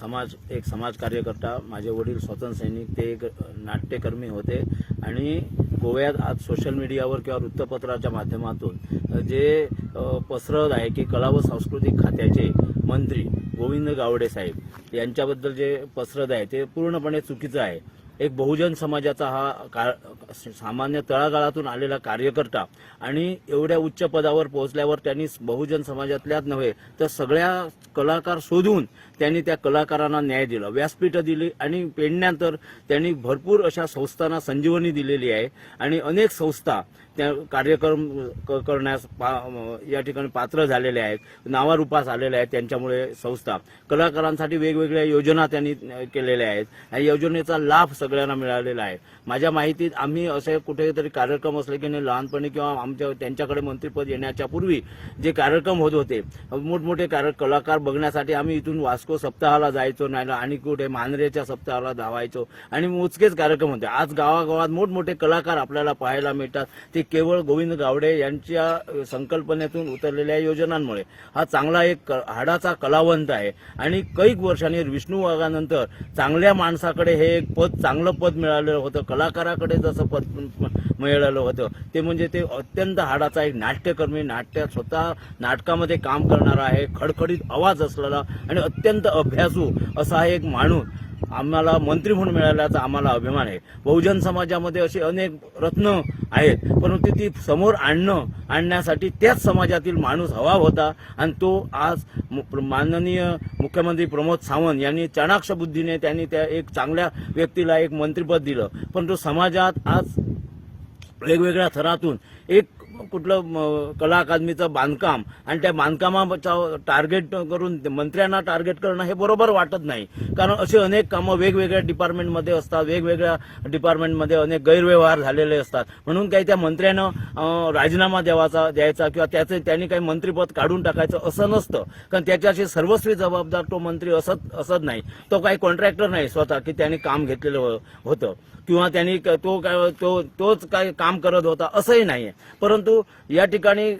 समाज एक समाज कार्यकर्ता माझे वडील स्वतंत्र सैनिक ते एक नाट्यकर्मी होते. आणि गोव्यात आज सोशल मीडियावर किंवा वृत्तपत्राच्या माध्यमातून जे पसरत आहे की कला व सांस्कृतिक खात्याचे मंत्री गोविंद गावडे साहेब यांच्याबद्दल जे पसरत आहे ते पूर्णपणे चुकीचं आहे. एक बहुजन समाजाचा हा का सामान्य तळागाळातून आलेला कार्यकर्ता आणि एवढ्या उच्च पदावर पोहोचल्यावर त्यांनी बहुजन समाजातल्याच नव्हे तर सगळ्या कलाकार शोधून त्यांनी त्या कलाकारांना न्याय दिला. व्यासपीठं दिली आणि पेडण्यानंतर त्यांनी भरपूर अशा संस्थांना संजीवनी दिलेली आहे. आणि अनेक संस्था त्या कार्यक्रम क- करण्यास पा- या ठिकाणी पात्र झालेले आहेत. नावारूपास आलेले आहेत त्यांच्यामुळे संस्था. कलाकारांसाठी वेगवेगळ्या योजना त्यांनी केलेल्या आहेत. या योजनेचा लाभ सगळ्यांना मिळालेला आहे. माझ्या माहितीत आम्ही असे कुठेतरी कार्यक्रम असले की नाही लहानपणी किंवा आमच्या त्यांच्याकडे मंत्रीपद येण्याच्या पूर्वी जे कार्यक्रम होत होते मोठमोठे कार्य कलाकार बघण्यासाठी आम्ही इथून वास्को सप्ताहाला जायचो नाही आणि कुठे मांजरेच्या सप्ताहाला धावायचो. आणि मोजकेच कार्यक्रम होते. आज गावागावात मोठमोठे कलाकार आपल्याला पाहायला मिळतात. ते केवळ गोविंद गावडे यांच्या संकल्पनेतून उतरलेल्या योजनांमुळे हा चांगला एक क- हाडाचा कलावंत आहे. आणि कैक वर्षांनी विष्णू वाघानंतर चांगल्या माणसाकडे हे एक पद चांगलं पद मिळालेलं होतं. कलाकाराकडे जसं पद मिळालेलं होतं ते म्हणजे ते अत्यंत हाडाचा एक नाट्यकर्मी नाट्यात स्वतः नाटकामध्ये काम करणारा आहे. खडखडीत आवाज असलेला आणि अत्यंत अभ्यासू असा एक माणूस आम्हाला मंत्री म्हणून मिळाल्याचा आम्हाला अभिमान आहे. बहुजन समाजामध्ये असे अनेक रत्न आहेत परंतु ती समोर आणणं आणण्यासाठी त्याच समाजातील माणूस हवा होता आणि तो आज मु- माननीय मुख्यमंत्री प्रमोद सावंत यांनी चाणाक्ष बुद्धीने त्यांनी त्या एक चांगल्या व्यक्तीला एक मंत्रिपद दिलं. परंतु समाजात आज वेगवेगळ्या थरातून एक कुठलं कला अकादमीचं बांधकाम आणि त्या बांधकामाचा टार्गेट करून मंत्र्यांना टार्गेट करणं हे बरोबर वाटत नाही. कारण असे अनेक कामं वेगवेगळ्या डिपार्टमेंटमध्ये असतात वेगवेगळ्या डिपार्टमेंटमध्ये अनेक गैरव्यवहार झालेले असतात. म्हणून काही त्या मंत्र्यानं राजीनामा द्यावाचा द्यायचा किंवा त्याचे त्यांनी काही मंत्रीपद काढून टाकायचं असं नसतं. कारण त्याच्याशी सर्वस्वी जबाबदार तो मंत्री असत असत नाही. तो काही कॉन्ट्रॅक्टर नाही स्वतः की त्यांनी काम घेतलेलं होतं. किंवा त्यांनी तो काय तो तोच काय काम करत होता असंही नाहीये. परंतु या ठिकाणी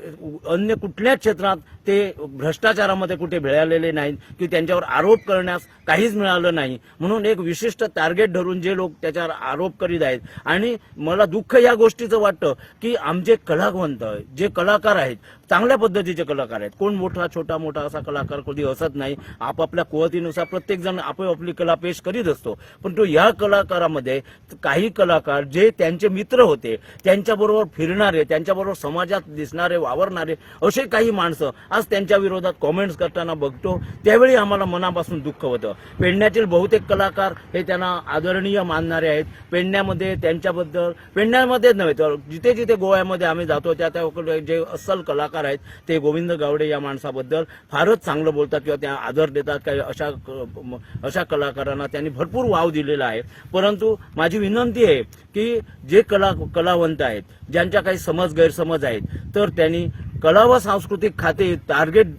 अन्य कुठल्याच क्षेत्रात ते भ्रष्टाचारामध्ये कुठे भिळालेले नाहीत की त्यांच्यावर आरोप करण्यास काहीच मिळालं नाही. म्हणून एक विशिष्ट टार्गेट धरून जे लोक त्याच्यावर आरोप करीत आहेत. आणि मला दुःख या गोष्टीचं वाटतं की आमचे कलावंत जे कलाकार आहेत चांगल्या पद्धतीचे कलाकार आहेत. कोण मोठा छोटा मोठा असा कलाकार कधी असत नाही. आपापल्या कुवतीनुसार प्रत्येक जण आपापली कला पेश करीत असतो. पण तो या कलाकारामध्ये काही कलाकार जे त्यांचे मित्र होते त्यांच्याबरोबर फिरणारे त्यांच्याबरोबर समाजात दिसणारे वावरणारे असे काही माणसं आज त्यांच्या विरोधात कॉमेंट्स करताना बघतो त्यावेळी आम्हाला मनापासून दुःख होतं. पेडण्यातील बहुतेक कलाकार हे त्यांना आदरणीय मानणारे आहेत. पेडण्यामध्ये त्यांच्याबद्दल पेडण्यामध्येच नव्हे तर जिथे जिथे गोव्यामध्ये आम्ही जातो त्या त्या जे अस्सल कलाकार आहेत ते गोविंद गावडे या माणसाबद्दल फारच चांगलं बोलतात किंवा त्या आदर देतात काही अशा क- अशा कलाकारांना त्यांनी भरपूर वाव दिलेला आहे. परंतु माझी विनंती आहे की जे कला कलावंत आहेत ज्यांच्या काही समज गैरसमज आहेत तर त्यांनी कला व सांस्कृतिक खाते टार्गेट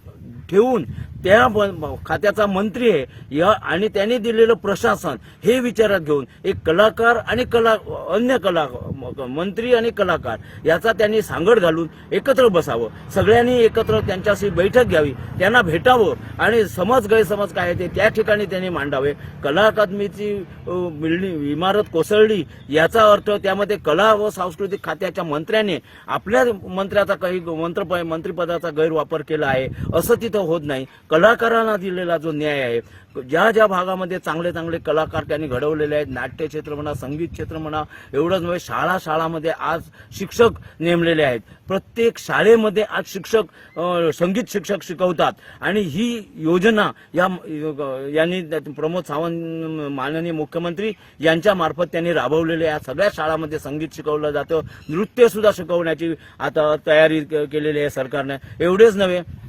ठेवून त्या खात्याचा मंत्री आहे या आणि त्यांनी दिलेलं प्रशासन हे विचारात घेऊन एक कलाकार आणि कला अन्य कला मंत्री आणि कलाकार याचा त्यांनी सांगड घालून एकत्र बसावं. सगळ्यांनी एकत्र त्यांच्याशी बैठक घ्यावी त्यांना भेटावं आणि समज गैरसमज काय आहे ते त्या ठिकाणी त्यांनी मांडावे. कला अकादमीची बिल्डिंग इमारत कोसळली याचा अर्थ त्यामध्ये कला व सांस्कृतिक खात्याच्या मंत्र्याने आपल्या मंत्र्याचा काही मंत्र मंत्रिपदाचा गैरवापर केला आहे असं तिथं होत नाही. कलाकारांना दिलेला जो न्याय आहे ज्या ज्या भागामध्ये चांगले चांगले कलाकार त्यांनी घडवलेले आहेत नाट्य क्षेत्र म्हणा संगीत क्षेत्र म्हणा एवढंच नव्हे शाळा शाळामध्ये आज शिक्षक नेमलेले आहेत. प्रत्येक शाळेमध्ये आज शिक्षक संगीत शिक्षक शिकवतात. आणि ही योजना या यांनी प्रमोद सावंत माननीय मुख्यमंत्री यांच्या मार्फत त्यांनी राबवलेले आहे. सगळ्या शाळामध्ये संगीत शिकवलं जातं. नृत्य सुद्धा शिकवण्याची आता तयारी के- केलेली आहे सरकारने. एवढेच नव्हे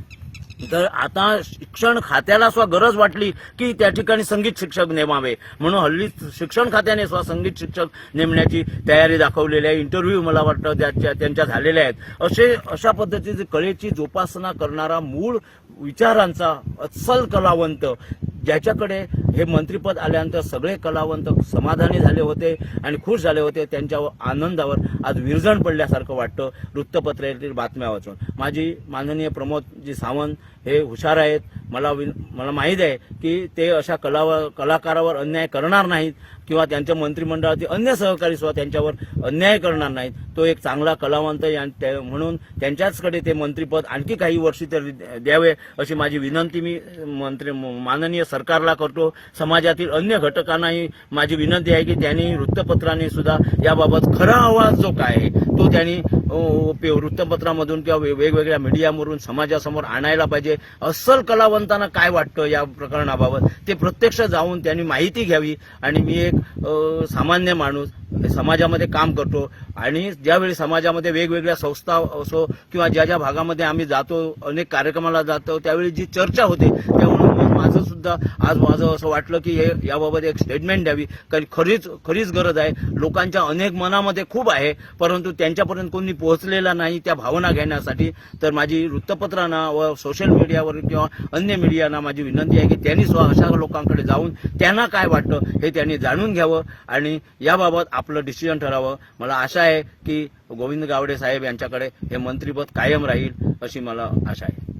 तर आता शिक्षण खात्याला स्व गरज वाटली की त्या ठिकाणी संगीत शिक्षक नेमावे. म्हणून हल्ली शिक्षण खात्याने सुद्धा संगीत शिक्षक नेमण्याची तयारी दाखवलेली आहे. इंटरव्ह्यू मला वाटतं त्याच्या त्यांच्या झालेल्या आहेत. असे अशा पद्धतीचे कलेची जोपासना करणारा मूळ विचारांचा अस्सल कलावंत ज्याच्याकडे हे मंत्रीपद आल्यानंतर सगळे कलावंत समाधानी झाले होते आणि खुश झाले होते त्यांच्या आनंदावर आज विरजण पडल्यासारखं वाटतं वृत्तपत्रातील बातम्या वाचून. माझी माननीय प्रमोदजी सावंत हे हुशार आहेत. मला विन मला माहीत आहे की ते अशा कलावर कलाकारावर अन्याय करणार नाहीत किंवा त्यांच्या मंत्रिमंडळातील अन्य सहकारी सुद्धा त्यांच्यावर अन्याय करणार नाहीत. तो एक चांगला कलावंत आहे आणि त्या- म्हणून त्यांच्याचकडे ते मंत्रिपद आणखी काही वर्षी तरी द्यावे अशी माझी विनंती मी मंत्री माननीय सरकारला करतो. समाजातील अन्य घटकांनाही माझी विनंती आहे की त्यांनी वृत्तपत्रांनी सुद्धा याबाबत खरा आवाज जो काय आहे तो त्यांनी वृत्तपत्रामधून किंवा वेगवेगळ्या मीडियामधून समाजासमोर आणायला पाहिजे. अस्सल कलावंतांना काय वाटतं या प्रकरणाबाबत? ते प्रत्यक्ष जाऊन त्यांनी माहिती घ्यावी. आणि मी एक सामान्य माणूस समाजामध्ये काम करतो आणि ज्यावेळी समाजामध्ये वेगवेगळ्या संस्था असो किंवा ज्या ज्या भागामध्ये आम्ही जातो अनेक कार्यक्रमाला जातो त्यावेळी जी चर्चा होते त्यामुळे माझं सुद्धा आज माझं असं वाटलं की हे याबाबत एक स्टेटमेंट द्यावी. कारण खरीच खरीच गरज आहे. लोकांच्या अनेक मनामध्ये खूप आहे परंतु त्यांच्यापर्यंत कोणी पोहोचलेला नाही त्या भावना घेण्यासाठी. तर माझी वृत्तपत्रांना व सोशल मीडियावर किंवा अन्य मीडियांना माझी विनंती आहे की त्यांनी स्व अशा लोकांकडे जाऊन त्यांना काय वाटतं हे त्यांनी जाणून घ्यावं आणि याबाबत आपलं आपलं डिसिजन ठरावं. मला आशा आहे की गोविंद गावडे साहेब यांच्याकडे हे मंत्रीपद कायम राहील अशी मला आशा आहे.